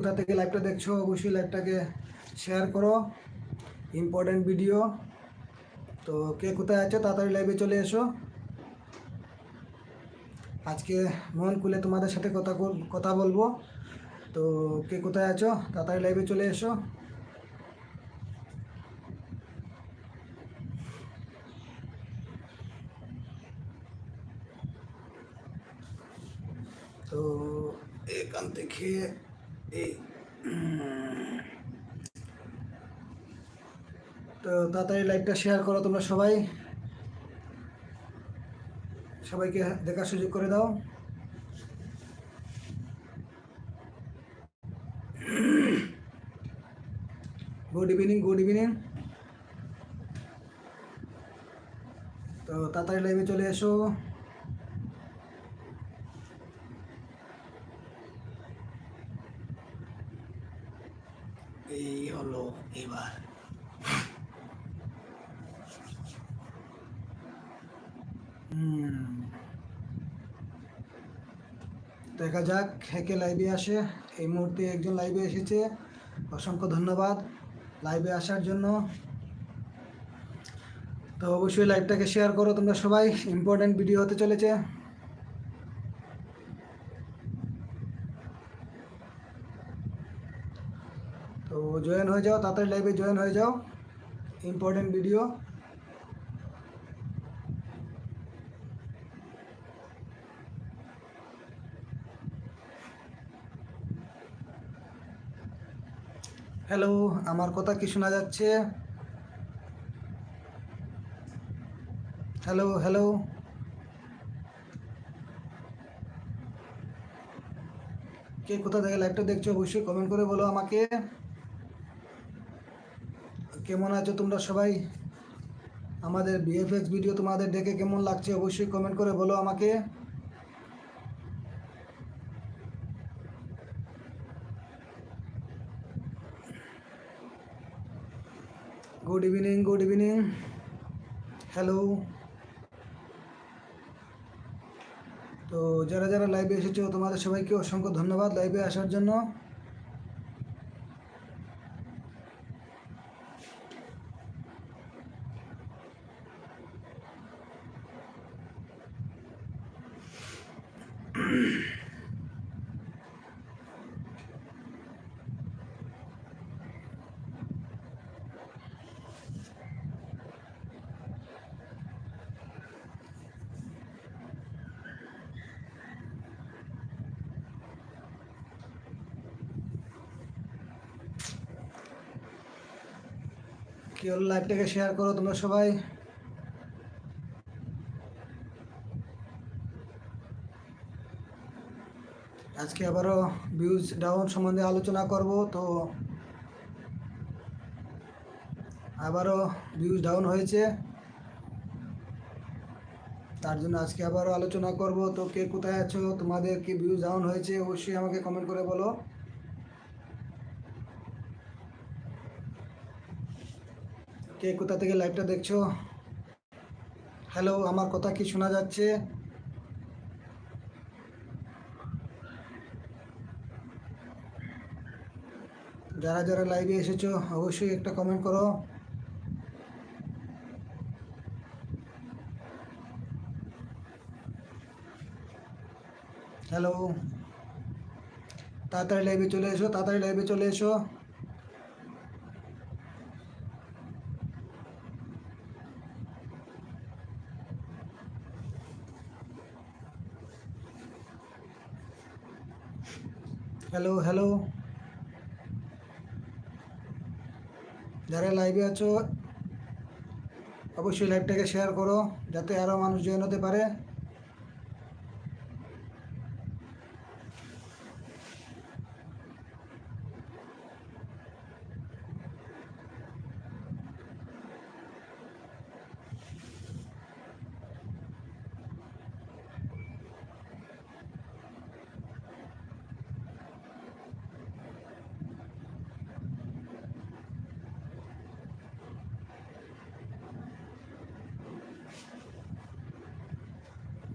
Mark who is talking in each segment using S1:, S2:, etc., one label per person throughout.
S1: কোথা থেকে লাইভটা দেখছ, অবশ্যই লাইভটাকে শেয়ার করো। ইম্পর্টেন্ট ভিডিও তো কে কোথায় আছো, তাড়াতাড়ি লাইভে চলে এসো। আজকে মন খুলে তোমাদের সাথে কথা কথা বলব। তো কে কোথায় আছো, তাড়াতাড়ি লাইভে চলে এসো। তো এখান থেকে তো তাড়াতাড়ি লাইভটা শেয়ার করো তোমরা সবাই। সবাইকে দেখার সুযোগ করে দাও। গুড ইভিনিং গুড ইভিনিং তো তাড়াতাড়ি লাইভে চলে এসো। এই হলো এবার। দেখা যাক হেকে লাইভে আসে। এই মুহূর্তে একজন লাইভে এসেছে। অসংখ্য ধন্যবাদ লাইভে আসার জন্য। তো অবশ্যই লাইভটাকে শেয়ার করো তোমরা সবাই। ইম্পর্টেন্ট ভিডিও হতে চলেছে। জয়েন হয়ে যাও, তাড়াতাড়ি লাইভে জয়েন হয়ে যাও। ইম্পর্টেন্ট ভিডিও হ্যালো আমার কথা কি শোনা যাচ্ছে? হ্যালো হ্যালো কে কোথা থেকে লাইভটা দেখছ, অবশ্যই কমেন্ট করে বলো আমাকে। কেমন আছো তোমরা সবাই? আমাদের বিএফএক্স ভিডিও তোমাদের দেখে কেমন লাগছে অবশ্যই কমেন্ট করে বলো আমাকে। Good evening good evening hello তো যারা যারা লাইভে এসেছ, তোমাদের সবাইকে অসংখ্য ধন্যবাদ লাইভে আসার জন্য। কি হলো লাইভটাকে শেয়ার করো তোমরা সবাই? আজকে আবারও ভিউজ ডাউন সম্বন্ধে আলোচনা করব, তো আবারও ভিউজ ডাউন হয়েছে। তার জন্য আজকে আবারও আলোচনা করব, তো কে কোথায় আছো, তোমাদের কি ভিউজ ডাউন হয়েছে, অবশ্যই আমাকে কমেন্ট করে বলো। কে কোথা থেকে লাইভটা দেখছ? হ্যালো আমার কথা কি শোনা যাচ্ছে? যারা যারা লাইভে এসেছ, অবশ্যই একটা কমেন্ট করো। হ্যালো তাড়াতাড়ি লাইভে চলে এসো, তাড়াতাড়ি লাইভে চলে এসো। হ্যালো হ্যালো যারা লাইভে আছো অবশ্যই লাইভটাকে শেয়ার করো যাতে আরও মানুষ জয়েন হতে পারে।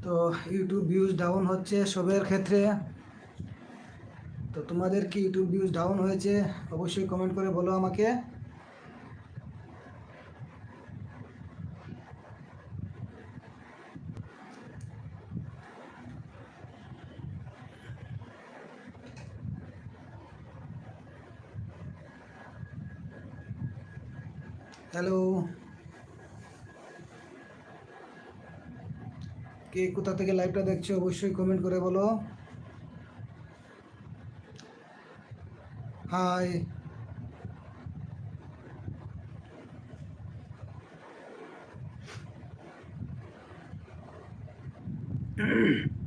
S1: তো ইউটিউব ভিউজ ডাউন হচ্ছে সবের ক্ষেত্রে। তো তোমাদের কি ইউটিউব ভিউজ ডাউন হয়েছে? অবশ্যই কমেন্ট করে বলো আমাকে। হ্যালো কে কোথা থেকে লাইভটা দেখছ অবশ্যই কমেন্ট করে বলো হাই Mm-hmm.